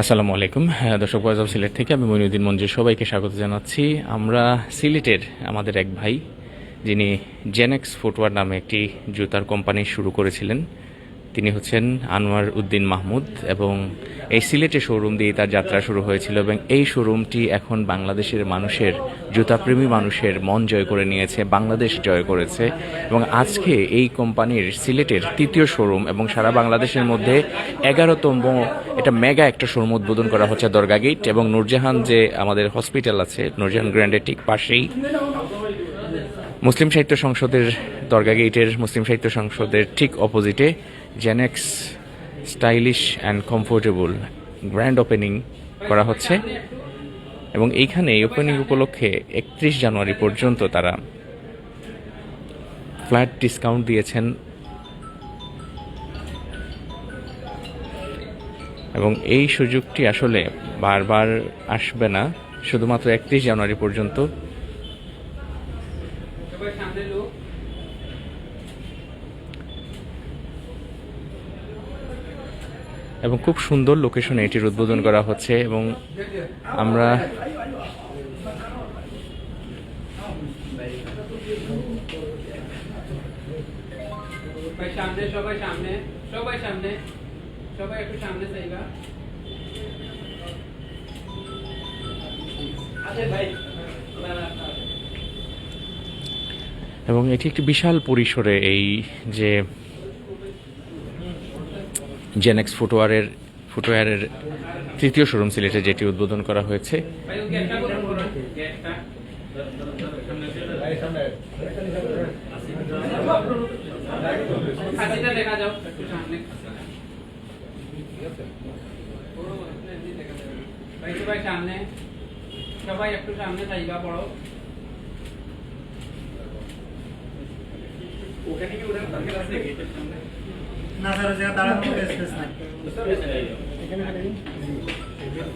আসসালামু আলাইকুম। দর্শক ওয়াজ সিলেট থেকে আমি মইনুদ্দিন মঞ্জুর সবাইকে স্বাগত জানাচ্ছি। আমরা সিলেটের আমাদের এক ভাই, যিনি জেনেক্স ফুটওয়ার নামে একটি জুতার কোম্পানি শুরু করেছিলেন। তিনি হচ্ছেন আনোয়ার উদ্দিন মাহমুদ এবং এই সিলেটে শোরুম দিয়ে তার যাত্রা শুরু হয়েছিল এবং এই শোরুমটি এখন বাংলাদেশের মানুষের, জুতাপ্রেমী মানুষের মন জয় করে নিয়েছে, বাংলাদেশ জয় করেছে এবং আজকে এই কোম্পানির সিলেটের তৃতীয় শোরুম এবং সারা বাংলাদেশের মধ্যে এগারোতম এটা মেগা একটা শোরুম উদ্বোধন করা হচ্ছে দরগা গেট এবং নূরজাহান যে আমাদের হসপিটাল আছে, নূরজাহান গ্র্যান্ডের ঠিক পাশেই মুসলিম সাহিত্য সংসদের দরগা গেটের, মুসলিম সাহিত্য সংসদের ঠিক অপোজিটে Genex stylish and comfortable grand opening করা হচ্ছে। এবং এইখানে এই ওপেনিং উপলক্ষে একত্রিশ জানুয়ারি পর্যন্ত তারা ফ্ল্যাট ডিসকাউন্ট দিয়েছেন। এবং এই সুযোগটি আসলে বারবার আসবে না। শুধুমাত্র একত্রিশ জানুয়ারি পর্যন্ত এবং খুব সুন্দর লোকেশনে এটির উদ্বোধন করা হচ্ছে এবং আমরা সামনে সবাই সামনে সবাই সামনে সবাই একটু সামনে চাইবা। এবং এটি একটি বিশাল পরিসরে এই যে জেনেক্স ফুটওয়ারের ফুটওয়ারের তৃতীয় শোরুম সিলেটে যেটি উদ্বোধন করা হয়েছে দরকার আছে গেটের সামনে না স্যার ওই জায়গায় দাঁড়ানোর মতো স্পেস নাই।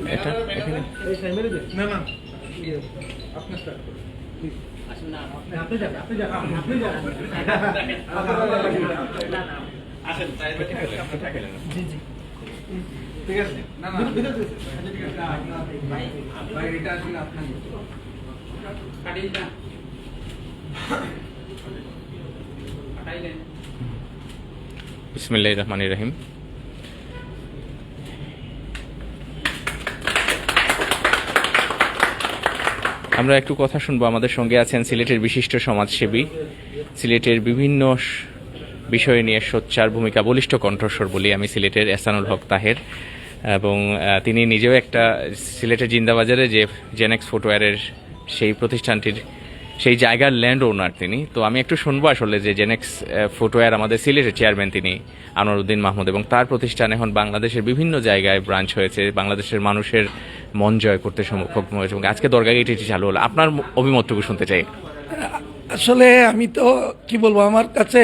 এটা? না না। আপনার স্টার্ট করুন আপনি যান আপনি যান আপনি যান। আসেন জি জি। ঠিক আছে। না না। ঠিক আছে। আপনার ভাই এটা আসলে আপনার কাটিয়ে যান কাটাইলেন বিসমিল্লাহ রহমান রহিম। আমরা একটু কথা শুনব, আমাদের সঙ্গে আছেন সিলেটের বিশিষ্ট সমাজসেবী, সিলেটের বিভিন্ন বিষয় নিয়ে সোচ্চার ভূমিকা বলিষ্ঠ কণ্ঠস্বর বলি আমি সিলেটের এসানুল হক তাহের। এবং তিনি নিজেও একটা সিলেটের জিন্দাবাজারে যে জেনেক্স ফুটওয়্যারের সেই প্রতিষ্ঠানটির সেই জায়গার ল্যান্ড ওনার তিনি। তো আমি একটু শুনব আসলে যে জেনেক্স ফুটওয়্যার আমাদের সিলেটের চেয়ারম্যান তিনি, আনোয়ারউদ্দিন মাহমুদ, এবং তার প্রতিষ্ঠান এখন বাংলাদেশের বিভিন্ন জায়গায় ব্রাঞ্চ হয়েছে, বাংলাদেশের মানুষের মন জয় করতে সক্ষম হয়েছে, এবং আজকে দরগা গেট এটি চালু হলো। আপনার অভিমতটুকু শুনতে চাই। আসলে আমি তো, কি বলব, আমার কাছে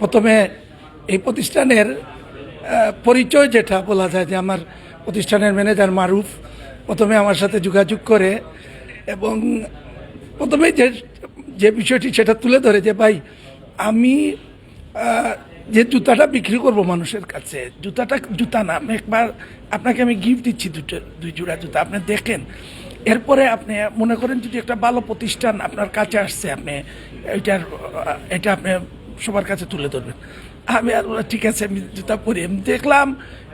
প্রথমে এই প্রতিষ্ঠানের পরিচয় যেটা বলা যায় যে আমার প্রতিষ্ঠানের ম্যানেজার মারুফ, প্রথমে আমার সাথে যোগাযোগ করে, এবং প্রথমে যে যে বিষয়টি সেটা তুলে ধরে যে ভাই, আমি যে জুতাটা বিক্রি করব মানুষের কাছে, জুতাটা জুতা না, আমি একবার আপনাকে আমি গিফট দিচ্ছি দুটো, দুই জোড়া জুতা, আপনি দেখেন। এরপরে আপনি মনে করেন যদি একটা ভালো প্রতিষ্ঠান আপনার কাছে আসছে, আপনি এটার, এটা আপনি সবার কাছে তুলে ধরবেন। আমি আর ঠিক আছে, আমি জুতা পরি। আমি দেখলাম,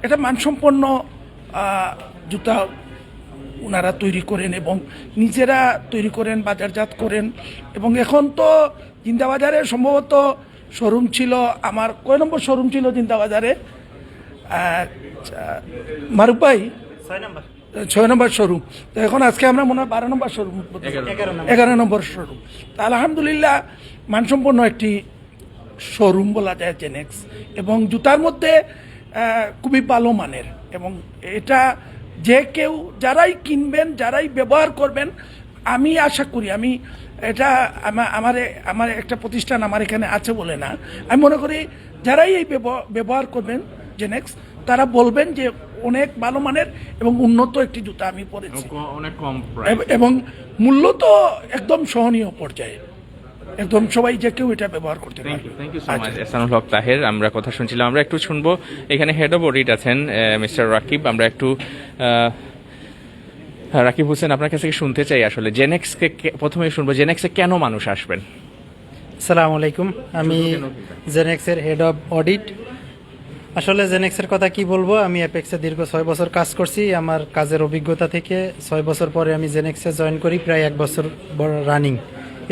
এটা মানসম্পন্ন জুতা ওনারা তৈরি করেন এবং নিজেরা তৈরি করেন বাজারজাত করেন। এবং এখন তো জিন্দাবাজারে সম্ভবত শোরুম ছিল আমার কয় নম্বর শোরুম ছিল জিন্দাবাজারে? ভাই? ছয় নাম্বার। শোরুম। তো এখন আজকে আমরা মনে হয় বারো নম্বর শোরুম এগারো নম্বর। শোরুম। তা আলহামদুলিল্লাহ মানসম্পন্ন একটি শোরুম বলা যায় জেনেক্স এবং জুতার মধ্যে খুবই ভালো মানের। এবং এটা যে কেউ যারাই কিনবেন যারাই ব্যবহার করবেন আমি আশা করি আমি এটা আমা- আমার আমার একটা প্রতিষ্ঠান আমার এখানে আছে বলে না। আমি মনে করি যারাই এই ব্যবহার করবেন জেনেক্স তারা বলবেন যে অনেক ভালো মানের এবং উন্নত একটি জুতা আমি পরেছি। অনেক কম এবং মূল্য তো একদম সহনীয় পর্যায়ে। একদম সবাই যে কেউ এটা ব্যবহার করতে পারে thank you so much Ehsanul Haque Taher আমরা কথা শুনছিলাম আমরা একটু শুনব। এখানে হেড অফ অডিট আছেন মিস্টার রাকিব আমরা একটু রাকিব হোসেন আপনার কাছে থেকে শুনতে চাই আসলে জেনেক্সকে প্রথমে শুনব জেনেক্সে কেন মানুষ আসবেন? আসসালামু আলাইকুম আমি জেনেক্সের হেড অফ অডিট আসলে জেনেক্সের কথা কি বলব আমি অ্যাপেক্সে দীর্ঘ ছয় বছর কাজ করছি আমার কাজের অভিজ্ঞতা থেকে ছয় বছর পরে আমি জেনেক্সে জয়েন করি প্রায় এক বছর রানিং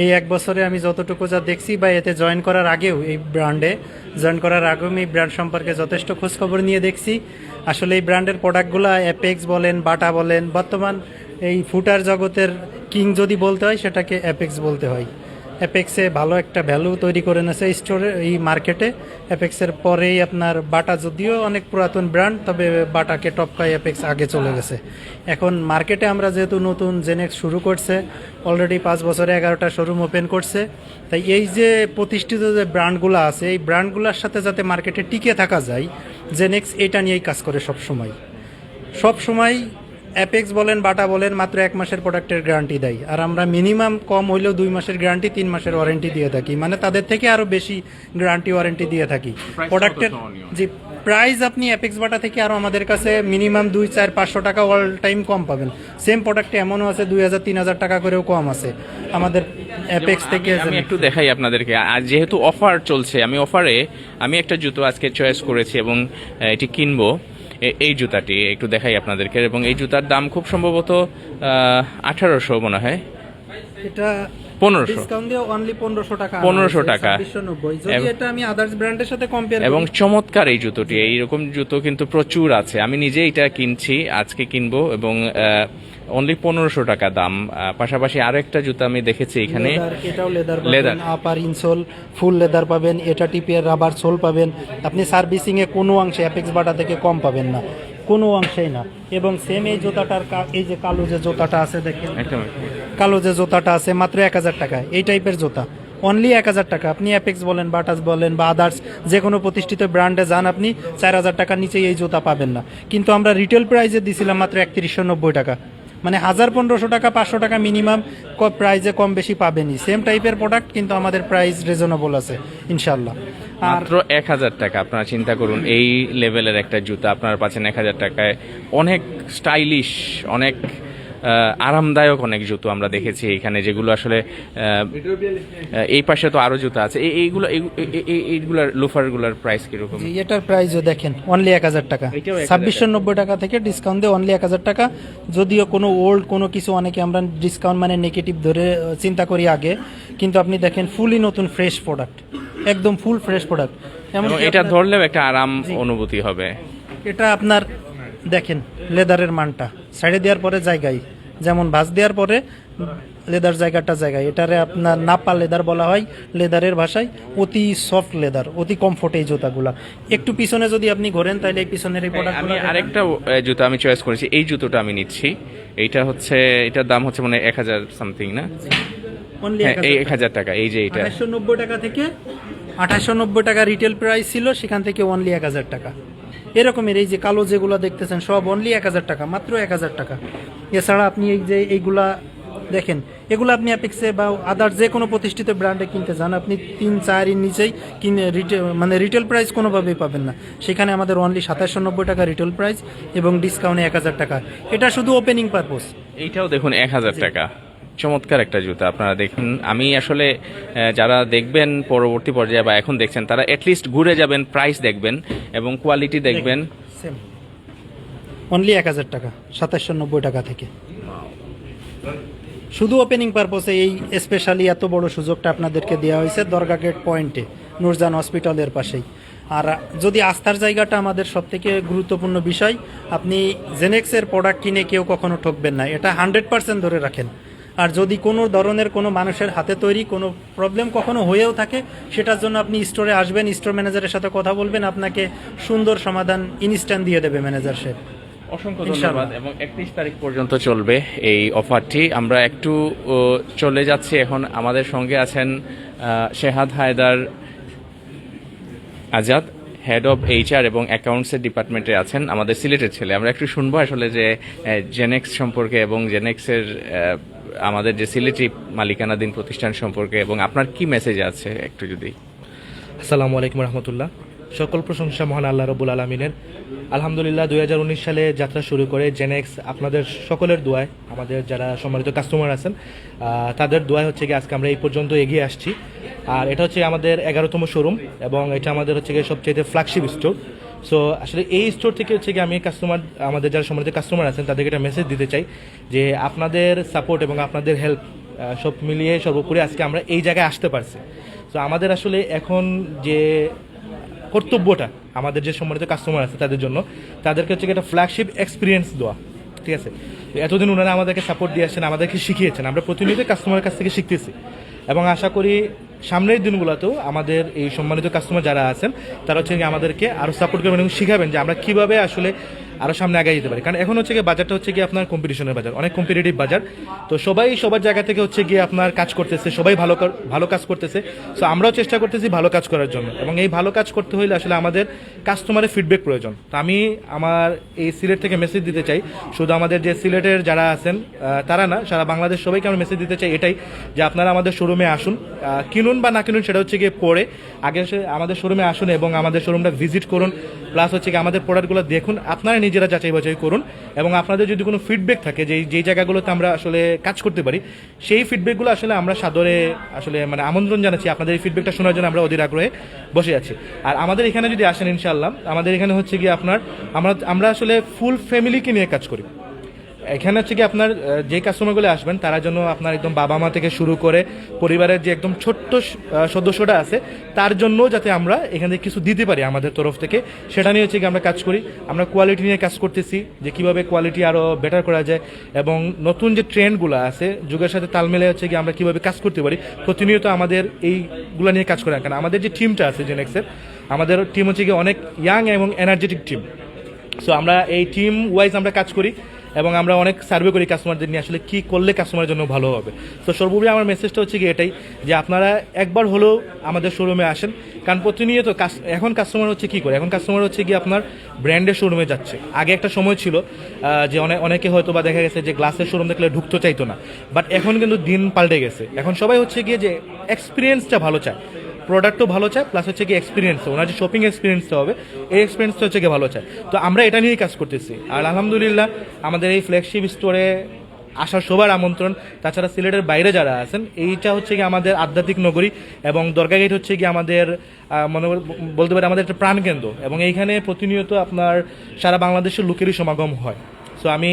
এই এক বছরে আমি যতটুকু যা দেখছি বা এতে জয়েন করার আগেও এই ব্র্যান্ডে, জয়েন করার আগেও আমি ব্র্যান্ড সম্পর্কে যথেষ্ট খোঁজখবর নিয়ে দেখছি। আসলে এই ব্র্যান্ডের প্রোডাক্টগুলো অ্যাপেক্স বলেন বাটা বলেন, বর্তমান এই ফুটার জগতের কিং যদি বলতে হয়, সেটাকে অ্যাপেক্স বলতে হয়। অ্যাপেক্সে ভালো একটা ভ্যালু তৈরি করে নিয়েছে স্টোরে এই মার্কেটে অ্যাপেক্সের পরেই আপনার বাটা যদিও অনেক পুরাতন ব্র্যান্ড তবে বাটাকে টপকায় অ্যাপেক্স আগে চলে গেছে। এখন মার্কেটে আমরা যেহেতু নতুন জেনেক্স শুরু করছে অলরেডি পাঁচ বছরে এগারোটা শোরুম ওপেন করছে, তাই এই যে প্রতিষ্ঠিত যে ব্র্যান্ডগুলো আছে, এই ব্র্যান্ডগুলোর সাথে যাতে মার্কেটে টিকে থাকা যায় জেনেক্স এটা নিয়েই কাজ করে সব সময় সব সময় অ্যাপেক্স বলেন বাটা বলেন মাত্র এক মাসের প্রোডাক্টের গ্যারান্টি দেয়। আর আমরা মিনিমাম কম হইলেও দুই মাসের গ্যারান্টি তিন মাসের ওয়ারেন্টি দিয়ে থাকি। মানে তাদের থেকে আরও বেশি গ্যারান্টি ওয়ারেন্টি দিয়ে থাকি। প্রোডাক্টের জি? প্রাইস আপনি অ্যাপেক্স বাটা থেকে আরও আমাদের কাছে মিনিমাম দুই চার পাঁচশো টাকা অল টাইম কম পাবেন। সেম প্রোডাক্টে এমনও আছে দুই হাজার তিন হাজার টাকা করেও কম আছে। আমাদের অ্যাপেক্স থেকে আমি- একটু দেখাই আপনাদেরকে। আজ যেহেতু অফার চলছে আমি অফারে আমি একটা জুতো আজকে চয়েস করেছি এবং এটি কিনবো। এই জুতাটি একটু দেখাই আপনাদেরকে। এবং এই জুতার দাম খুব সম্ভবত আঠারোশো মনে হয়। এটা পনেরোশো। ডিসকাউন্ট পনেরোশো টাকা 1500 টাকা। ছাব্বিশশো নব্বই। যদি এবং- এটা আমি আদার্স ব্র্যান্ডের সাথে কম্পেয়ার এবং চমৎকার এই জুতোটি এইরকম জুতো কিন্তু প্রচুর আছে। আমি নিজে এটা কিনছি আজকে কিনবো এবং অনলি পনেরোশো টাকা দাম। পাশাপাশি আরও একটা জুতো আমি দেখেছি এখানে। এটাও leather leather. Upper insole full leather পাবেন এটা টিপের রাবার সোল পাবেন। আপনি সার্ভিসিং এ কোনো অংশে অ্যাপেক্স বাটা থেকে কম পাবেন না কোনো অংশেই না। এবং সেম এই জুতাটার এই যে কালো যে জুতাটা আছে দেখেন। কালো যে জুতাটা আছে মাত্র এক হাজার টাকা এই টাইপের জুতা। অনলি এক হাজার টাকা। আপনি অ্যাপেক্স বলেন বাটাস বলেন বা আদার্স যে কোনো প্রতিষ্ঠিত ব্র্যান্ডে যান আপনি চার হাজার টাকার নিচে এই জুতা পাবেন না। কিন্তু আমরা রিটেল প্রাইসে দিছিলাম মাত্র একত্রিশশো নব্বই টাকা। মানে হাজার পনেরোশো টাকা, পাঁচশো টাকা মিনিমাম প্রাইজে কম বেশি পাবেনি সেম টাইপের প্রোডাক্ট কিন্তু আমাদের প্রাইস রিজনেবল আছে ইনশাল্লাহ মাত্র এক হাজার টাকা, আপনারা চিন্তা করুন, এই লেভেলের একটা জুতা, আপনারা পাচ্ছেন এক হাজার টাকায় অনেক স্টাইলিশ অনেক আরামদায়ক অনেক জুতো আমরা দেখেছি এখানে যেগুলো আসলে এই পাশে তো আরও জুতো আছে। এই- এইগুলো এই- এই- এই- এইগুলার লোফারগুলার প্রাইস কীরকম? এটার প্রাইসও দেখেন অনলি এক হাজার টাকা। ছাব্বিশশো নব্বই টাকা থেকে ডিসকাউন্ট দিয়ে অনলি এক হাজার টাকা। যদিও কোনো ওল্ড কোনো কিছু অনেকে আমরা ডিসকাউন্ট মানে নেগেটিভ ধরে চিন্তা করি আগে। কিন্তু আপনি দেখেন ফুলি নতুন ফ্রেশ প্রোডাক্ট একদম ফুল ফ্রেশ প্রোডাক্ট এটা ধরলেও একটা আরাম অনুভূতি হবে। এটা আপনার দেখেন লেদারের মানটা। সাইডে দেওয়ার পরে জায়গায়। যেমন ভাঁজ দেওয়ার পরে লেদার জায়গাটা জায়গায়। এটারে আপনার নাপা লেদার বলা হয় লেদারের ভাষায় অতি সফট লেদার অতি কমফোর্ট এই জুতাগুলা। একটু পিছনে যদি আপনি ঘোরেন তাহলে এই পিছনের এই প্রোডাক্ট আমি আরেকটা জুতো আমি চয়েস করেছি। এই জুতোটা আমি নিচ্ছি। এইটা হচ্ছে এটার দাম হচ্ছে মানে এক হাজার সামথিং না? অনলি হ্যাঁ এক হাজার টাকা। এই যে এটা। আঠাশশো টাকা থেকে আঠাশশো নব্বই টাকা রিটেল প্রাইস ছিল সেখান থেকে অনলি এক হাজার টাকা। এরকমের এই যে কালো যেগুলো দেখতেছেন সব অনলি এক হাজার টাকা মাত্র এক হাজার টাকা। এছাড়া আপনি এই যে এইগুলা দেখেন এগুলো আপনি অ্যাপেক্সে বা আদার যে কোনো প্রতিষ্ঠিত ব্র্যান্ডে কিনতে চান আপনি তিন চারের নিচেই কিনে রিটেল মানে রিটেল প্রাইস কোনোভাবেই পাবেন না। সেখানে আমাদের অনলি সাতাশশো নব্বই টাকা রিটেল প্রাইস এবং ডিসকাউন্টে এক হাজার টাকা। এটা শুধু ওপেনিং পারপোজ এইটাও দেখুন এক হাজার টাকা। চমৎকার একটা জুতা। আপনারা দেখুন আমি আসলে যারা দেখবেন পরবর্তী পর্যায়ে বা এখন দেখছেন তারা অ্যাটলিস্ট ঘুরে যাবেন প্রাইস দেখবেন এবং কোয়ালিটি দেখবেন। অনলি এক হাজার টাকা সাতাশশো নব্বই টাকা থেকে। শুধু ওপেনিং পারপসে এই স্পেশালি এত বড় সুযোগটা আপনাদেরকে দেওয়া হয়েছে দরগা গেট পয়েন্টে নূরজান হসপিটালের পাশেই। আর যদি আস্থার জায়গাটা আমাদের সব থেকে গুরুত্বপূর্ণ বিষয় আপনি জেনেক্সের প্রোডাক্ট কিনে কেউ কখনো ঠকবেন না। এটা হান্ড্রেড পার্সেন্ট ধরে রাখেন। আর যদি কোনো ধরনের কোনো মানুষের হাতে তৈরি কোনো প্রবলেম কখনো হয়েও থাকে সেটার জন্য আপনি স্টোরে আসবেন স্টোর ম্যানেজারের সাথে কথা বলবেন আপনাকে সুন্দর সমাধান ইনস্ট্যান্ট দিয়ে দেবে ম্যানেজার সাহেব। অসংখ্য ধন্যবাদ এবং একত্রিশ তারিখ পর্যন্ত চলবে এই অফারটি আমরা একটু চলে যাচ্ছি। এখন আমাদের সঙ্গে আছেন Shehad Haider Azad head of HR এবং অ্যাকাউন্টসের ডিপার্টমেন্টে আছেন আমাদের সিলেটের ছেলে। আমরা একটু শুনব আসলে যে জেনেক্স সম্পর্কে এবং জেনেক্সের আমাদের যে সিলেটি মালিকানাধীন প্রতিষ্ঠান সম্পর্কে এবং আপনার কি মেসেজ আছে একটু যদি? আসসালামু আলাইকুম রহমতুল্লাহ। সকল প্রশংসা মহান আল্লাহ রবুল আলমিনের। আলহামদুলিল্লাহ দুই হাজার উনিশ সালে যাত্রা শুরু করে জেনেক্স আপনাদের সকলের দোয়ায়, আমাদের যারা সম্মানিত কাস্টমার আছেন তাদের দোয়ায় হচ্ছে কি আজকে আমরা এই পর্যন্ত এগিয়ে আসছি। আর এটা হচ্ছে আমাদের এগারোতম শোরুম এবং এটা আমাদের হচ্ছে গিয়ে সবচেয়ে ফ্ল্যাগশিপ স্টোর সো আসলে এই স্টোর থেকে হচ্ছে কি আমি কাস্টমার আমাদের যারা সম্মানিত কাস্টমার আছেন, তাদেরকে একটা মেসেজ দিতে চাই যে আপনাদের সাপোর্ট এবং আপনাদের হেল্প সব মিলিয়ে সর্বোপরি আজকে আমরা এই জায়গায় আসতে পারছি। তো আমাদের আসলে এখন যে কর্তব্যটা আমাদের যে সম্মানিত কাস্টমার আছে তাদের জন্য, তাদেরকে হচ্ছে একটা ফ্ল্যাগশিপ এক্সপিরিয়েন্স দেওয়া, ঠিক আছে? এতদিন ওনারা আমাদেরকে সাপোর্ট দিয়ে আসছেন আমাদেরকে শিখিয়েছেন, আমরা প্রতিনিয়ত কাস্টমারের কাছ থেকে শিখতেছি। এবং আশা করি সামনের দিনগুলোতেও আমাদের এই সম্মানিত কাস্টমার যারা আছেন তারা হচ্ছে আমাদেরকে আরও সাপোর্ট করবেন এবং শিখাবেন যে আমরা কীভাবে আসলে আরও সামনে আগে যেতে পারি। কারণ এখন হচ্ছে গিয়ে বাজারটা হচ্ছে গিয়ে আপনার কম্পিটিশনের বাজার অনেক কম্পিটিটিভ বাজার। তো সবাই সবার জায়গা থেকে হচ্ছে গিয়ে আপনার কাজ করতেছে সবাই ভালো ভালো কাজ করতেছে। সো আমরাও চেষ্টা করতেছি ভালো কাজ করার জন্য এবং এই ভালো কাজ করতে হলে আসলে আমাদের কাস্টমারের ফিডব্যাক প্রয়োজন। তো আমি আমার এই সিলেট থেকে মেসেজ দিতে চাই শুধু আমাদের যে সিলেটের যারা আছেন তারা না সারা বাংলাদেশ সবাইকে আমরা মেসেজ দিতে চাই এটাই যে আপনারা আমাদের শোরুমে আসুন। আহ, কিনুন বা না কিনুন সেটা হচ্ছে গিয়ে পরে আগে আমাদের শোরুমে আসুন এবং আমাদের শোরুমটা ভিজিট করুন। প্লাস হচ্ছে কি আমাদের প্রোডাক্টগুলো দেখুন। আপনারা নিজেরা যাচাই বাছাই করুন এবং আপনাদের যদি কোনো ফিডব্যাক থাকে যে যেই জায়গাগুলোতে আমরা আসলে কাজ করতে পারি, সেই ফিডব্যাকগুলো আসলে আমরা সাদরে আসলে মানে আমন্ত্রণ জানাচ্ছি। আপনাদের এই ফিডব্যাকটা শোনার জন্য আমরা অধীর আগ্রহে বসে আছি। আর আমাদের এখানে যদি আসেন ইনশাল্লাহ আমাদের এখানে হচ্ছে গিয়ে আপনার, আমরা আমরা আসলে ফুল ফ্যামিলিকে নিয়ে কাজ করি। এখানে হচ্ছে কি আপনার যে কাস্টমারগুলো আসবেন, তারা জন্য আপনার একদম বাবা মা থেকে শুরু করে পরিবারের যে একদম ছোট্ট সদস্যটা আছে, তার জন্য যাতে আমরা এখান থেকে কিছু দিতে পারি আমাদের তরফ থেকে। সেটা নিয়ে হচ্ছে কি আমরা কাজ করি। আমরা কোয়ালিটি নিয়ে কাজ করতেছি, যে কীভাবে কোয়ালিটি আরও বেটার করা যায় এবং নতুন যে ট্রেন্ডগুলো আছে, যুগের সাথে তাল মিলে হচ্ছে কি আমরা কীভাবে কাজ করতে পারি, প্রতিনিয়ত আমাদের এইগুলো নিয়ে কাজ করে কারণ আমাদের যে টিমটা আছে জেনেক্সের আমাদের টিম হচ্ছে কি অনেক ইয়াং এবং এনার্জেটিক টিম সো আমরা এই টিম ওয়াইজ আমরা কাজ করি। এবং আমরা অনেক সার্ভে করি কাস্টমারদের নিয়ে আসলে কি করলে কাস্টমারের জন্য ভালো হবে। তো সর্বোপরি আমার মেসেজটা হচ্ছে কি এটাই, যে আপনারা একবার হলেও আমাদের শোরুমে আসেন। কারণ প্রতিনিয়ত এখন কাস্টমার হচ্ছে কি করে? এখন কাস্টমার হচ্ছে কি আপনার ব্র্যান্ডের শোরুমে যাচ্ছে। আগে একটা সময় ছিল যে অনেক অনেকে হয়তো বা দেখা গেছে যে গ্লাসের শোরুম দেখলে ঢুকতে চাইতো না। বাট এখন কিন্তু দিন পাল্টে গেছে। এখন সবাই হচ্ছে গিয়ে যে এক্সপিরিয়েন্সটা ভালো চায়। প্রোডাক্টও ভালো চায় প্লাস হচ্ছে কি এক্সপিরিয়েন্স ওনার যে শপিং এক্সপিরিয়েন্সটা হবে, এই এক্সপিরিয়েন্সটা হচ্ছে কি ভালো চায়। তো আমরা এটা নিয়েই কাজ করতেছি। আর আলহামদুলিল্লাহ, আমাদের এই ফ্ল্যাগশিপ স্টোরে আসার সবার আমন্ত্রণ। তাছাড়া সিলেটের বাইরে যারা আছেন, এইটা হচ্ছে কি আমাদের আধ্যাত্মিক নগরী এবং দরগা গেট হচ্ছে কি আমাদের মনে বলতে পারি আমাদের একটা প্রাণকেন্দ্র। এবং এইখানে প্রতিনিয়ত আপনার সারা বাংলাদেশের লোকেরই সমাগম হয়। সো আমি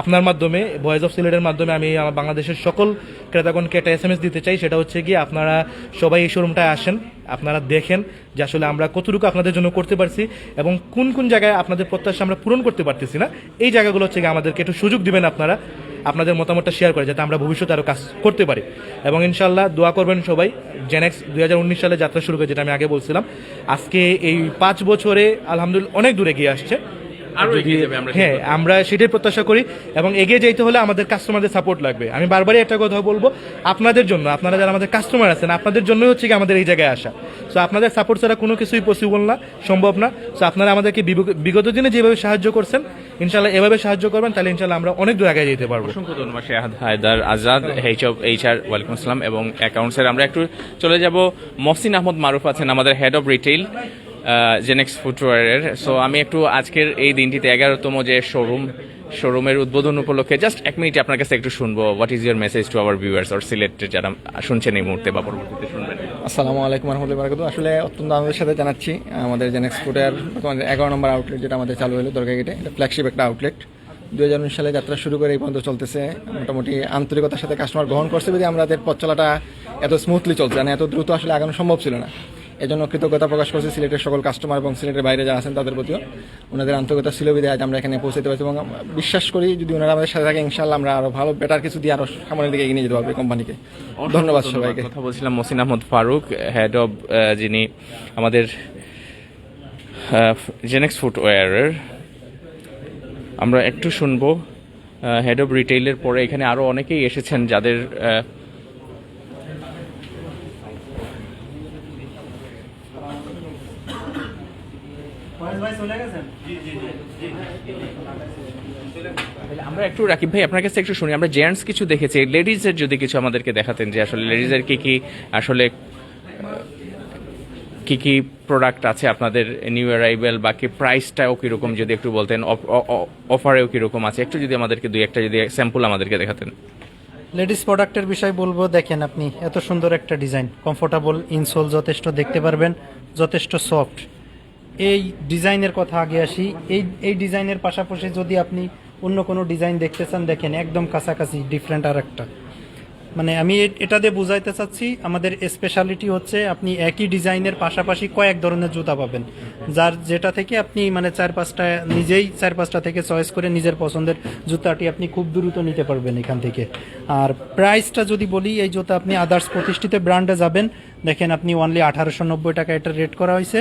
আপনার মাধ্যমে ভয়েস অফ সিলেটের মাধ্যমে আমি আমার বাংলাদেশের সকল ক্রেতাগণকে একটা এস দিতে চাই। সেটা হচ্ছে গিয়ে আপনারা সবাই এই শোরুমটায় আসেন, আপনারা দেখেন যে আসলে আমরা কতটুকু আপনাদের জন্য করতে পারছি এবং কোন কোন জায়গায় আপনাদের প্রত্যাশা আমরা পূরণ করতে পারতেছি না। এই জায়গাগুলো হচ্ছে গিয়ে আমাদেরকে একটু সুযোগ দিবেন আপনারা, আপনাদের মতামতটা শেয়ার করে, যাতে আমরা ভবিষ্যতে আরও কাজ করতে পারি। এবং ইনশাল্লাহ দোয়া করবেন সবাই জেনেক্স দুই হাজার উনিশ সালে যাত্রা শুরু করে যেটা আমি আগে বলছিলাম। আজকে এই পাঁচ বছরে আলহামদুলিল্লাহ অনেক দূরে গিয়ে আসছে। যদি- হ্যাঁ আমরা সেটাই প্রত্যাশা করি এবং এগিয়ে যেতে হলে আমাদের কাস্টমারদের সাপোর্ট লাগবে। আমি বারবারই একটা কথা বলব আপনাদের জন্য আপনারা যারা আমাদের কাস্টমার আছেন আপনাদের জন্যই হচ্ছে কি আমাদের এই জায়গায় আসা। সো আপনাদের সাপোর্ট ছাড়া কোনো কিছুই পসিবল না সম্ভব না। সো আপনারা আমাদেরকে বিগত দিনে যেভাবে সাহায্য করছেন ইনশাল্লাহ এভাবে সাহায্য করবেন তাহলে ইনশাল্লাহ আমরা অনেক দূর আগে যেতে পারব। অসংখ্য ধন্যবাদ Shehad Haider Azad H of H R ওয়ালাইকুম আসসালাম। এবং অ্যাকাউন্টসের আমরা একটু চলে যাব মহসিন আহমদ মারুফ আছেন আমাদের হেড অফ রিটেইল জেনেক্স ফুটওয়ারের সো আমি একটু আজকের এই দিনটিতে এগারোতম যে শোরুম শোরুমের উদ্বোধন উপলক্ষে জাস্ট এক মিনিট আপনার কাছে একটু শুনব what is your message to our viewers or selected যারা শুনছেন এই মুহূর্তে বা পরবর্তীতে শুনবেন? আসসালামু আলাইকুম রহমতুল্লাহ বারাকাতু আসলে অত্যন্ত আনন্দের সাথে জানাচ্ছি, আমাদের জেন এক্সপোর্টের আমাদের এগারো নম্বর আউটলেট যেটা আমাদের চালু হলো দরগা গেটে এটা ফ্ল্যাগশিপ একটা আউটলেট দু হাজার উনিশ সালে যাত্রা শুরু করে এই পর্যন্ত চলতেছে, মোটামুটি আন্তরিকতার সাথে কাস্টমার গ্রহণ করছে যদি আমাদের পথ চলাটা এত স্মুথলি চলছে মানে এত দ্রুত আসলে আগানো সম্ভব ছিল না। এজন্য কৃতজ্ঞতা প্রকাশ করছি সিলেটের সকল কাস্টমার এবং সিলেটের বাইরে যারা আছেন তাদের প্রতিও। ওনাদের আন্তরিকতা ছিল বিধায় আজ আমরা এখানে পৌঁছাতে পারছি এবং বিশ্বাস করি যদি ওনারা আমাদের সাথে থাকে ইনশাল্লাহ আমরা আরও ভালো বেটার কিছু দিয়ে আরও সামনের দিকে এগিয়ে নিয়ে যেতে পারব কোম্পানিকে ধন্যবাদ সবাইকে। কথা বলছিলাম মসিন আহমদ ফারুক হেড অব যিনি আমাদের জেনেক্স ফুটওয়্যারের আমরা একটু শুনব হেড অব রিটেইলের পরে এখানে আরও অনেকেই এসেছেন যাদের আহ, ভাই চলে গেছেন জি জি জি তাহলে আমরা একটু রাকিব ভাই, আপনার কাছে একটু শুনি। আমরা জেন্টস কিছু দেখেছি। লেডিজের যদি কিছু আমাদেরকে দেখাতেন যে আসলে লেডিজের কি কি আসলে কি কি প্রোডাক্ট আছে আপনাদের নিউ অ্যারাইভেল বা কি প্রাইসটাও কীরকম যদি একটু বলতেন অফারেও কীরকম আছে? একটু যদি আমাদেরকে দুই একটা যদি স্যাম্পল আমাদেরকে দেখাতেন। লেডিস প্রোডাক্টের বিষয় বলব, দেখেন আপনি, এত সুন্দর একটা ডিজাইন কমফোর্টেবল ইনসোল যথেষ্ট দেখতে পারবেন, যথেষ্ট সফট এই ডিজাইনের কথা আগে আসি। এই এই ডিজাইনের পাশাপাশি যদি আপনি অন্য কোনো ডিজাইন দেখতে চান দেখেন, একদম কাছাকাছি ডিফারেন্ট আর একটা। মানে আমি এটা দিয়ে বুঝাইতে চাচ্ছি, আমাদের স্পেশালিটি হচ্ছে আপনি একই ডিজাইনের পাশাপাশি কয়েক ধরনের জুতা পাবেন। যার যেটা থেকে আপনি মানে চার পাঁচটা, নিজেই চার পাঁচটা থেকে চয়েস করে নিজের পছন্দের জুতাটি আপনি খুব দ্রুত নিতে পারবেন এখান থেকে। আর প্রাইসটা যদি বলি, এই জুতা আপনি আদার্স প্রতিষ্ঠিত ব্র্যান্ডে যাবেন। দেখেন, আপনি অনলি আঠারোশো নব্বই টাকা এটা রেট করা হয়েছে।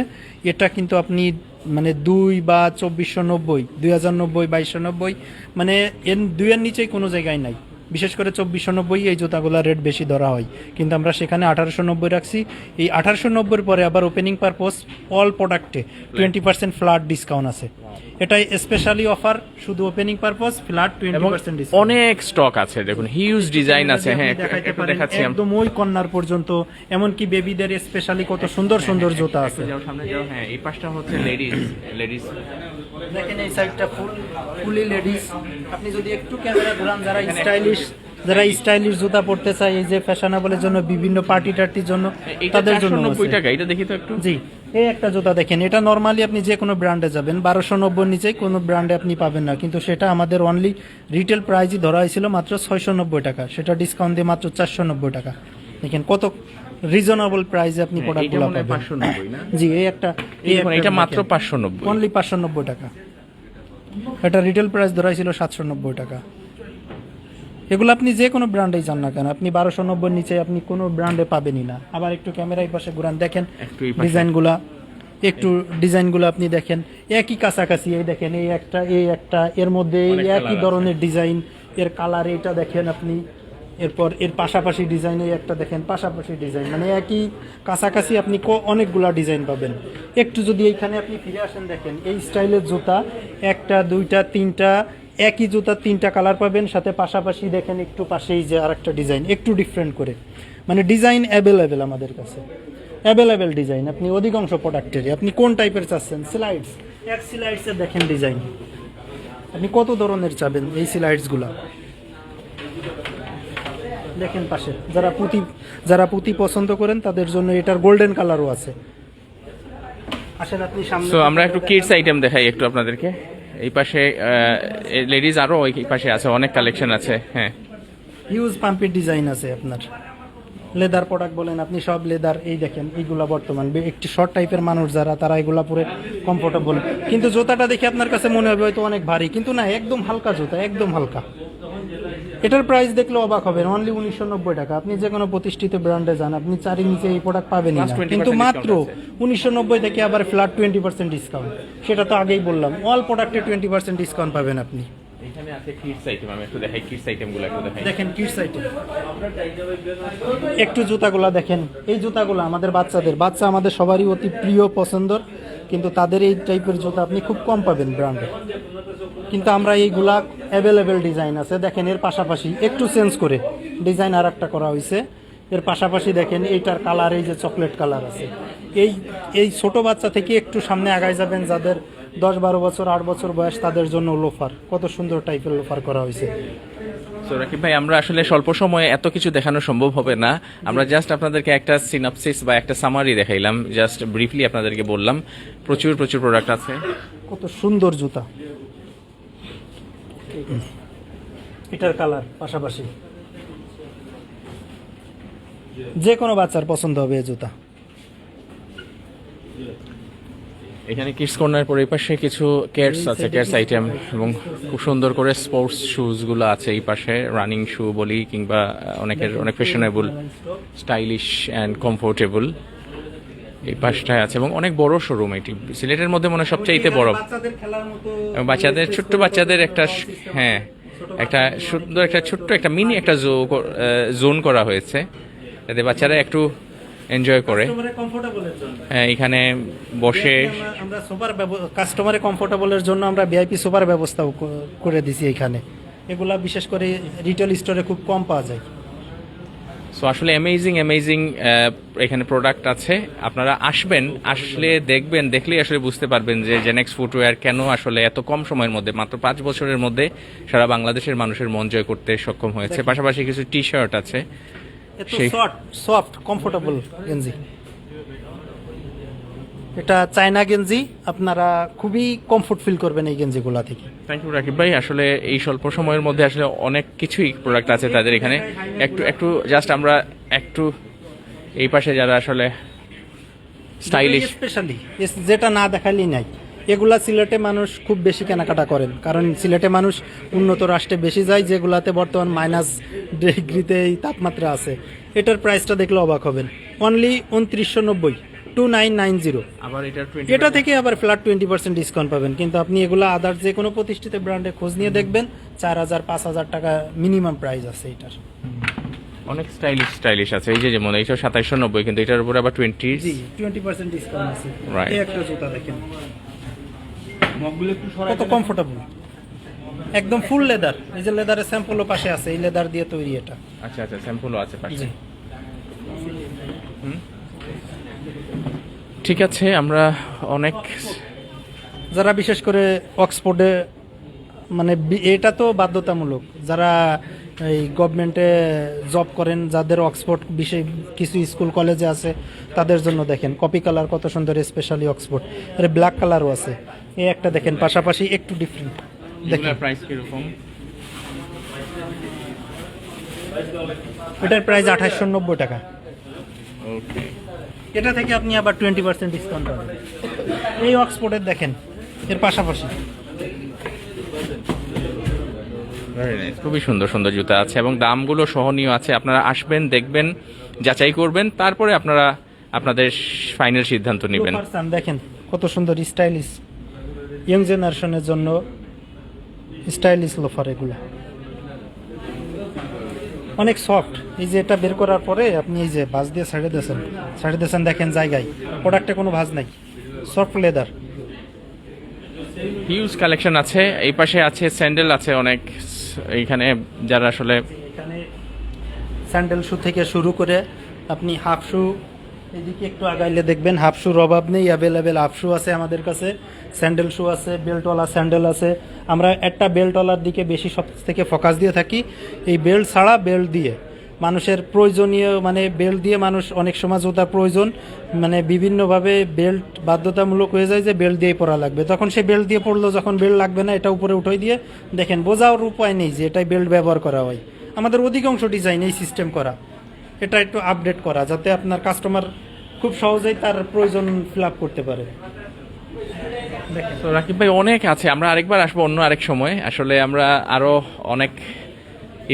এটা কিন্তু আপনি মানে দুই বা চব্বিশশো নব্বই, দুই হাজার নব্বই, বাইশশো নব্বই মানে এর দুইয়ের নিচেই কোনো জায়গায় নাই। বিশেষ করে চব্বিশশো নব্বই এই জুতাগুলোর রেট বেশি ধরা হয়। কিন্তু আমরা সেখানে আঠারোশো নব্বই রাখছি। এই আঠারোশো নব্বইয়ের পরে আবার ওপেনিং পারপোজ অল প্রোডাক্টে টোয়েন্টি পার্সেন্ট ফ্ল্যাট ডিসকাউন্ট আছে। এটাই স্পেশালি অফার শুধু opening purpose flat twenty percent অনেক স্টক আছে দেখুন হিউজ ডিজাইন আছে হ্যাঁ দেখাচ্ছি একদম ওই কন্যার পর্যন্ত এমনকি বেবিদের স্পেশালি কত সুন্দর সুন্দর জুতা আছে। সামনে যাও, হ্যাঁ এই পাশটা হচ্ছে লেডিস লেডিস দেখেন এই সাইডটা ফুল ফুলি লেডিস আপনি যদি একটু ক্যামেরা ঘুরান যারা স্টাইলিশ যারা স্টাইলিশ জুতা পরতে চায় এই যে ফ্যাশনেবলের জন্য বিভিন্ন পার্টি টার্টির জন্য তাদের জন্য টাকা এটা দেখি তো একটু। জি এই একটা জুতা দেখেন এটা নর্মালি আপনি যে কোনো ব্র্যান্ডে যাবেন বারোশো নব্বই নিচে কোনো ব্র্যান্ডে আপনি পাবেন না কিন্তু সেটা আমাদের অনলি রিটেল প্রাইসই ধরা হয়েছিল মাত্র ছয়শো নব্বই টাকা সেটা ডিসকাউন্ট দিয়ে মাত্র চারশো নব্বই টাকা। দেখেন কত রিজনেবল প্রাইসে আপনি হ্যাঁ, প্রোডাক্টগুলো হয় পাবেন। জি এই একটা এটা মাত্র 590 অনলি পাঁচশো নব্বই টাকা। এটা রিটেল প্রাইস ধরা হয়েছিল সাতশো নব্বই টাকা। এগুলো আপনি যে কোনো ব্র্যান্ডেই যান না কেন? আপনি বারোশো নব্বই নিচে আপনি কোনো ব্র্যান্ডে পাবেনই না। আবার একটু ক্যামেরায় পাশে ঘুরান দেখেন। ডিজাইনগুলা একটু ডিজাইনগুলো আপনি দেখেন একই কাছাকাছি এই দেখেন এই একটা এই একটা এর মধ্যে একই ধরনের ডিজাইন এর কালার এটা দেখেন আপনি এরপর এর পাশাপাশি ডিজাইন এই একটা দেখেন পাশাপাশি ডিজাইন মানে একই কাছাকাছি আপনি ক- অনেকগুলা ডিজাইন পাবেন। একটু যদি এইখানে আপনি ফিরে আসেন দেখেন এই স্টাইলের জুতা একটা দুইটা তিনটা একই জুতা তিনটা কালার পাবেন, সাথে পাশাপাশি দেখেন একটু পাশেই যে আরেকটা ডিজাইন একটু ডিফারেন্ট করে। মানে ডিজাইন অ্যাভেলেবেল আমাদের কাছে। অ্যাভেলেবেল ডিজাইন আপনি অধিকাংশ প্রোডাক্টেরই আপনি কোন টাইপের চাচ্ছেন? স্লাইডস এক স্লাইডসের দেখেন ডিজাইন আপনি কত ধরনের চাবেন এই স্লাইডসগুলা দেখেন পাশে, যারা পুঁতি যারা পুঁতি পছন্দ করেন, তাদের জন্য এটার গোল্ডেন কালারও আছে। আসেন আপনি সামনে আমরা একটু কিডস আইটেম দেখাই একটু আপনাদেরকে। এই পাশে লেডিস আরও ওই পাশে আছে, অনেক কালেকশন আছে হ্যাঁ। হিউজ পাম্পের ডিজাইন আছে আপনার। লেদার প্রোডাক্ট বলেন আপনি, সব লেদার এই দেখেন, এইগুলা বর্তমান। একটি শর্ট টাইপের মানুষ যারা, তারা এগুলা পরে কমফোর্টেবল কিন্তু জুতাটা দেখে আপনার কাছে মনে হবে হয়তো অনেক ভারী, কিন্তু না, একদম হালকা জুতা, একদম হালকা। এটার প্রাইস দেখলে অবাক হবেন অনলি উনিশশো নব্বই টাকা। আপনি যে কোনো প্রতিষ্ঠিত ব্র্যান্ডে যান আপনি চারি নিচে এই প্রোডাক্ট পাবেনই Plus না 20% কিন্তু মাত্র উনিশশো নব্বই থেকে আবার ফ্ল্যাট টোয়েন্টি পার্সেন্ট ডিসকাউন্ট সেটা তো আগেই বললাম অল প্রোডাক্টে টোয়েন্টি পার্সেন্ট ডিসকাউন্ট পাবেন আপনি। এখানে আছে কিডস আইটেম আমি একটু দেখাই কিডস আইটেমগুলো একটু দেখাই। দেখেন কিডস আইটেম একটু জুতাগুলা দেখেন এই জুতাগুলো আমাদের বাচ্চাদের বাচ্চা আমাদের সবারই অতি প্রিয় পছন্দর কিন্তু তাদের এই টাইপের জুতা আপনি খুব কম পাবেন ব্র্যান্ডে কিন্তু আমরা এইগুলা অ্যাভেলেবেল ডিজাইন আছে। দেখেন এর পাশাপাশি একটু চেঞ্জ করে ডিজাইন আর একটা করা হয়েছে এর পাশাপাশি দেখেন এইটার কালার এই যে চকলেট কালার আছে। এই এই ছোট বাচ্চা থেকে একটু সামনে আগায় যাবেন যাদের দশ বারো বছর আট বছর বয়স তাদের জন্য লোফার কত সুন্দর টাইপের লোফার করা হয়েছে রাকিব ভাই আমরা আসলে স্বল্প সময়ে এত কিছু দেখানো সম্ভব হবে না। আমরা জাস্ট আপনাদেরকে একটা সিনাপসিস বা একটা সামারি দেখাইলাম। জাস্ট ব্রিফলি আপনাদেরকে বললাম। প্রচুর প্রচুর প্রোডাক্ট আছে। কত সুন্দর জুতা। এটার কালার পাশাপাশি। যে কোনো বাচ্চার পছন্দ হবে এই জুতা। এখানে কিডস কর্নার পরে এই পাশে কিছু কেয়ারস আছে কেয়ারস আইটেম এবং খুব সুন্দর করে স্পোর্টস শুজগুলো আছে এই পাশে রানিং শু বলি কিংবা অনেকের, অনেক ফ্যাশনেবল স্টাইলিশ অ্যান্ড কমফোর্টেবল এই পাশটায় আছে এবং অনেক বড় শোরুম এটি। সিলেটের মধ্যে মনে হয় সবচাইতে বড়। বাচ্চাদের ছোট্ট বাচ্চাদের একটা হ্যাঁ একটা সুন্দর একটা ছোট্ট একটা মিনি একটা জোন করা হয়েছে। যাতে বাচ্চারা একটু এনজয় করে। হ্যাঁ, এখানে বসে কাস্টমারের কমফোর্টেবলের জন্য আমরা ভিআইপি সুপার ব্যবস্থাও করে দিছি এখানে। এগুলা বিশেষ করে রিটেল স্টোরে খুব কম পাওয়া যায়। সো আসলে অ্যামেজিং অ্যামেজিং এখানে প্রোডাক্ট আছে। আপনারা আসবেন আসলে দেখবেন দেখলেই আসলে বুঝতে পারবেন যে জেনেক্স ফুটওয়্যার কেন আসলে এত কম সময়ের মধ্যে মাত্র পাঁচ বছরের মধ্যে সারা বাংলাদেশের মানুষের মন জয় করতে সক্ষম হয়েছে। পাশাপাশি কিছু টি শার্ট আছে সফট কমফোর্টেবল গেঞ্জি এটা চায়না গেঞ্জি আপনারা খুবই কমফোর্ট ফিল করবেন এই গেঞ্জিগুলা থেকে। থ্যাংক ইউ রাকিব ভাই। আসলে এই স্বল্প সময়ের মধ্যে আসলে অনেক কিছুই প্রোডাক্ট আছে তাদের এখানে। একটু একটু জাস্ট আমরা একটু এই পাশে যারা আসলে স্টাইলিশ স্পেশালি যেটা না দেখালেই নাই। এগুলা সিলেটে মানুষ খুব বেশি কেনাকাটা করেন। কারণ সিলেটে মানুষ উন্নত রাষ্ট্রে বেশি যায় যেগুলাতে বর্তমান মাইনাস ডিগ্রিতে এই তাপমাত্রা আছে। এটার প্রাইসটা দেখলে অবাক হবেন। অনলি উনত্রিশশো নব্বই। টু নাইন নাইন জিরো আবার এটা এটা থেকে আবার ফ্ল্যাট টোয়েন্টি পার্সেন্ট ডিসকাউন্ট পাবেন। কিন্তু আপনি এগুলো আদার যে কোনো প্রতিষ্ঠিত ব্র্যান্ডে খোঁজ নিয়ে দেখবেন চার হাজার পাঁচ হাজার টাকা মিনিমাম প্রাইস আছে এটার। অনেক স্টাইলিশ স্টাইলিশ আছে। এই যে যেমন এইটা সাতাইশশো নব্বই কিন্তু এটার উপরে আবার twenty G twenty percent discount আছে. এই একটা জুতা দেখেন। কত কমফোর্টেবল একদম ফুল লেদার এই যে লেদারের স্যাম্পলও পাশে আছে এই লেদার দিয়ে তৈরি এটা। আচ্ছা আচ্ছা স্যাম্পলও আছে পাশে জি ঠিক আছে আমরা অনেক যারা বিশেষ করে অক্সফোর্ডে মানে এটা তো বাধ্যতামূলক। যারা এই গভর্নমেন্টে জব করেন যাদের অক্সফোর্ড বিষয় কিছু স্কুল কলেজে আছে তাদের জন্য দেখেন কপি কালার কত সুন্দর স্পেশালি অক্সফোর্ড। আরে ব্ল্যাক কালারও আছে। এই একটা দেখেন পাশাপাশি একটু ডিফারেন্ট দেখেন। প্রাইস কীরকম? এটার প্রাইস আঠাশশো নব্বই টাকা। ওকে এটা থেকে আপনি আবার টোয়েন্টি পার্সেন্ট ডিসকাউন্ট পাবেন। এই অক্সফোর্ডের দেখেন এর পাশাপাশি। খুবই সুন্দর সুন্দর জুতা আছে এবং দামগুলো সহনীয় আছে। আপনারা আসবেন দেখবেন যাচাই করবেন তারপরে আপনারা আপনাদের ফাইনাল সিদ্ধান্ত নেবেন। দেখেন কত সুন্দর স্টাইলিশ ইয়ং জেনারেশনের জন্য স্টাইলিশ লোফার এগুলো। অনেক সফট এই যে এটা বের করার পরে আপনি এই যে ভাঁজ দিয়ে সাইডে দিয়েছেন সাইডে দিয়েছেন দেখেন জায়গায়। প্রোডাক্টে কোনো ভাঁজ নাই। সফট লেদার হিউজ কালেকশন আছে। এই পাশে আছে স্যান্ডেল আছে অনেক। এইখানে যারা আসলে এখানে স্যান্ডেল শু থেকে শুরু করে আপনি হাফ শু এদিকে একটু আগাইলে দেখবেন হাফ শুর অভাব নেই অ্যাভেলেবেল হাফ শু আছে আমাদের কাছে স্যান্ডেল শু আছে বেল্টওয়ালা স্যান্ডেল আছে। আমরা একটা বেল্টওয়ালার দিকে বেশি সব থেকে ফোকাস দিয়ে থাকি, এই বেল্ট ছাড়া বেল্ট দিয়ে। মানুষের প্রয়োজনীয় মানে বেল্ট দিয়ে মানুষ অনেক সময় জুতার প্রয়োজন মানে বিভিন্নভাবে বেল্ট বাধ্যতামূলক হয়ে যায় যে বেল্ট দিয়েই পরা লাগবে। তখন সে বেল্ট দিয়ে পড়ল যখন বেল্ট লাগবে না, এটা উপরে উঠাই দিয়ে দেখেন, বোঝার উপায় নেই যে এটাই বেল্ট ব্যবহার করা হয়। আমাদের অধিকাংশ ডিজাইন এই সিস্টেম করা। এটা একটু আপডেট করা, যাতে আপনার কাস্টমার খুব সহজেই তার প্রয়োজন ফিল আপ করতে পারে। রাকিব ভাই অনেক আছে, আমরা আরেকবার আসব অন্য আরেক সময়। আসলে আমরা আরও অনেক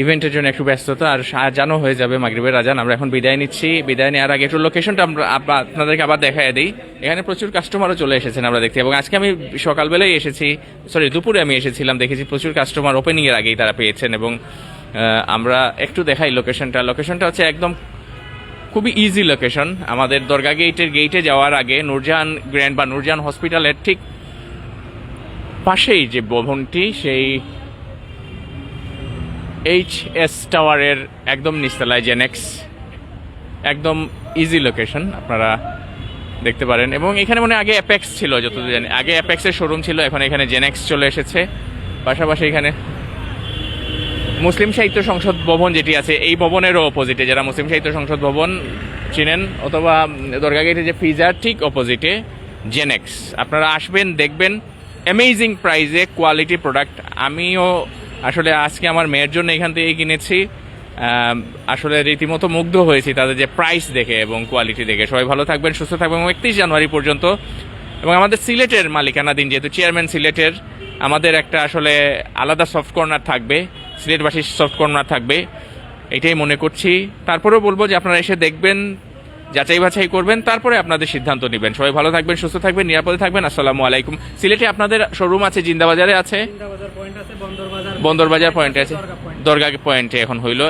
ইভেন্টের জন্য একটু ব্যস্ততা, আর জানো হয়ে যাবে মাগরিবের রাজান আমরা এখন বিদায় নিচ্ছি। বিদায় নেওয়ার আগে একটু লোকেশনটা আমরা আপনাদেরকে আবার দেখায় দিই। এখানে প্রচুর কাস্টমারও চলে এসেছেন আমরা দেখতে এবং আজকে আমি সকালবেলায় এসেছি সরি দুপুরে আমি এসেছিলাম, দেখেছি প্রচুর কাস্টমার ওপেনিংয়ের আগেই তারা পেয়েছেন এবং আমরা একটু দেখাই লোকেশনটা লোকেশনটা হচ্ছে একদম খুবই ইজি লোকেশন আমাদের দরগা গেটের গেটে যাওয়ার আগে নূরজাহান গ্র্যান্ড বা নূরজাহান হসপিটালের ঠিক পাশেই যে ভবনটি, সেই এইচ এস টাওয়ারের একদম নিচতলায় জেনেক্স একদম ইজি লোকেশন আপনারা দেখতে পারেন। এবং এখানে মানে আগে অ্যাপেক্স ছিল, যতদূর জানি। আগে অ্যাপেক্সের শোরুম ছিল, এখন এখানে জেনেক্স চলে এসেছে। পাশাপাশি এখানে মুসলিম সাহিত্য সংসদ ভবন যেটি আছে, এই ভবনেরও অপোজিটে যারা মুসলিম সাহিত্য সংসদ ভবন চিনেন, অথবা দরগা গেটে যে ফিজার ঠিক অপোজিটে জেনেক্স আপনারা আসবেন, দেখবেন অ্যামেজিং প্রাইজে কোয়ালিটি প্রোডাক্ট আমিও আসলে আজকে আমার মেয়ের জন্য এখান থেকে কিনেছি। আসলে রীতিমতো মুগ্ধ হয়েছি তাদের যে প্রাইস দেখে এবং কোয়ালিটি দেখে। সবাই ভালো থাকবেন, সুস্থ থাকবেন এবং একত্রিশ জানুয়ারি পর্যন্ত এবং আমাদের সিলেটের মালিকানাধীন, যেহেতু চেয়ারম্যান সিলেটের, আমাদের একটা আসলে আলাদা সফট কর্নার থাকবে। সিলেটবাসীর সফট কর্নার থাকবে এটাই মনে করছি। তারপরেও বলব যে আপনারা এসে দেখবেন যাচাই বাছাই করবেন তারপরে আপনাদের সিদ্ধান্ত নেবেন। সবাই ভালো থাকবেন সুস্থ থাকবেন নিরাপদে থাকবেন। আসসালামু আলাইকুম। সিলেটে আপনাদের শোরুম আছে জিন্দাবাজারে আছে? আছে বন্দর বাজার বন্দরবাজার পয়েন্টে আছে। দরগা পয়েন্টে এখন হইল।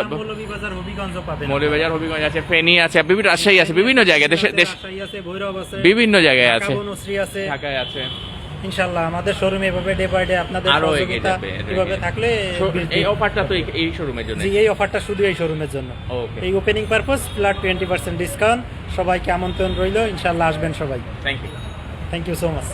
মৌলভীবাজার হবিগঞ্জ আছে ফেনী আছে বিভিন্ন রাজশাহী আছে বিভিন্ন জায়গায় দেশে দেশ বিভিন্ন জায়গায় আছে। ঢাকায় আছে। ইনশাল্লাহ আমাদের শোরুমে এভাবে ডে বাই ডে আপনাদের সহযোগিতা এভাবে থাকলে এই অফারটা তো এই- শোরুমের জন্য। জি এই অফারটা শুধু এই শোরুমের জন্য। এই opening purpose plus twenty percent discount সবাইকে আমন্ত্রণ রইল ইনশাল্লাহ আসবেন সবাই। Thank you thank you so much